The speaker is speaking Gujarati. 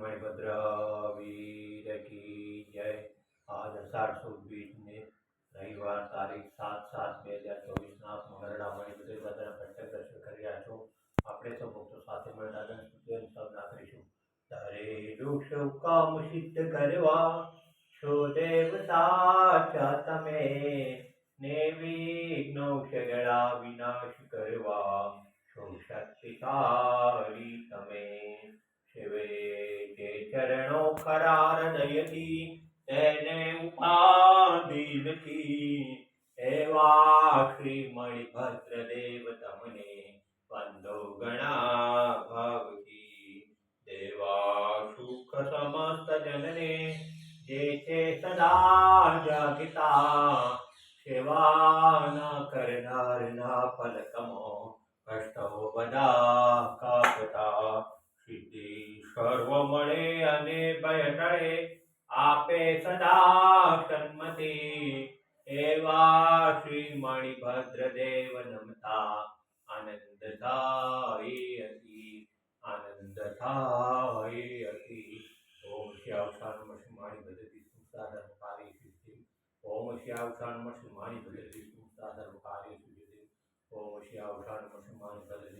वीर की जय आज અષાઢ સુદ બીજને રવિવાર તારીખ સાત સાત બે હજાર ચોવીસના મરડા મળી બધે બધાના પંચક દર્શન કર્યા છો આપણે સૌ ભક્તો સાથે મળતા દર્શન સાધના કરીશું તારે વૃક્ષ કામ સિદ્ધ કરવા છો દેવ સાચા તમે ને વિઘ્નો ક્ષગળા વિનાશ કરવા છો શક્તિકા ચરણો કરાર દયથી તેને ઉપાધિ નથી એવા શ્રી મણિભદ્ર દેવ તમને વંદો ગણા ભાવથી દેવા સુખ સમસ્ત જનને જે છે સદા જાગતા સેવા ન કરનાર ના પલકમો કષ્ટો બધા कारव मणे अने भय टाळे આપે સદા કન્મતે હે વા શ્રી મણી ભદ્ર દેવ નમતા આનંદદાહી અતી આનંદદાહી અતી ઓમશ્યાવ શાનમશ મારી બજે સુતાદર પારિશિત ઓમશ્યાવ શાનમશ મારી બજે સુતાદર પારિશિત ઓમશ્યાવ શાનમશ મારી બજે